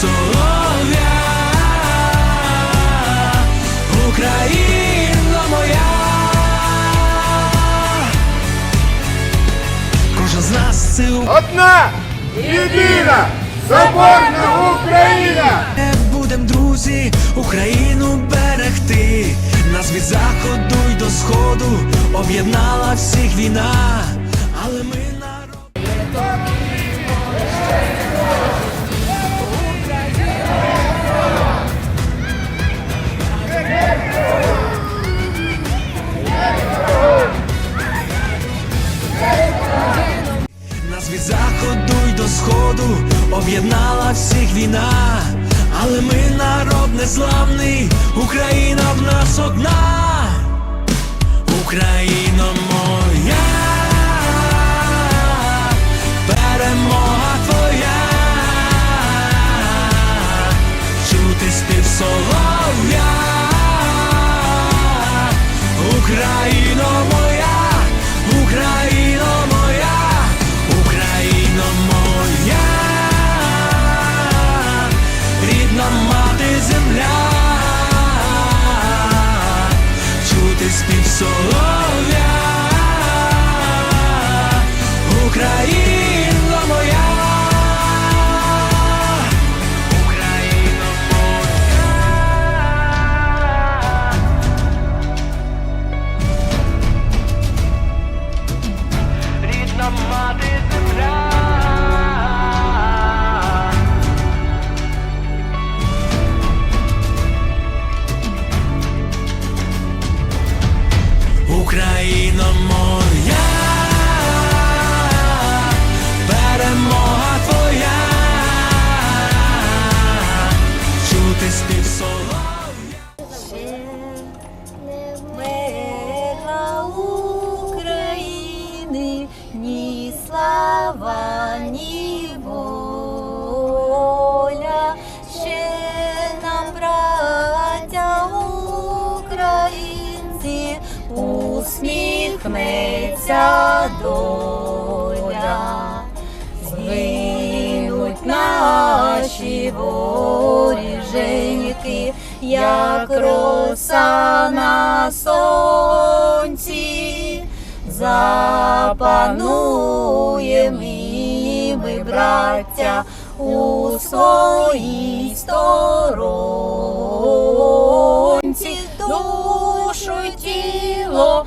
солов'я, Україно моя. Кожен з нас це Одна єдина соборна Україна! Будем, друзі, Україну берегти. Нас від заходу й до сходу об'єднала всіх війна, але ми об'єднала всіх війна, але ми народ незламний, Україна в нас одна, Україна Україна моя, усміхнеться доля. Згинуть наші воріженьки, як роса на сонці, запануєм і ми, браття, у своїй сторонці, душу тіло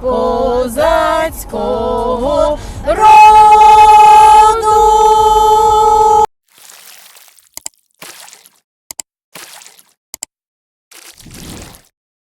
козацького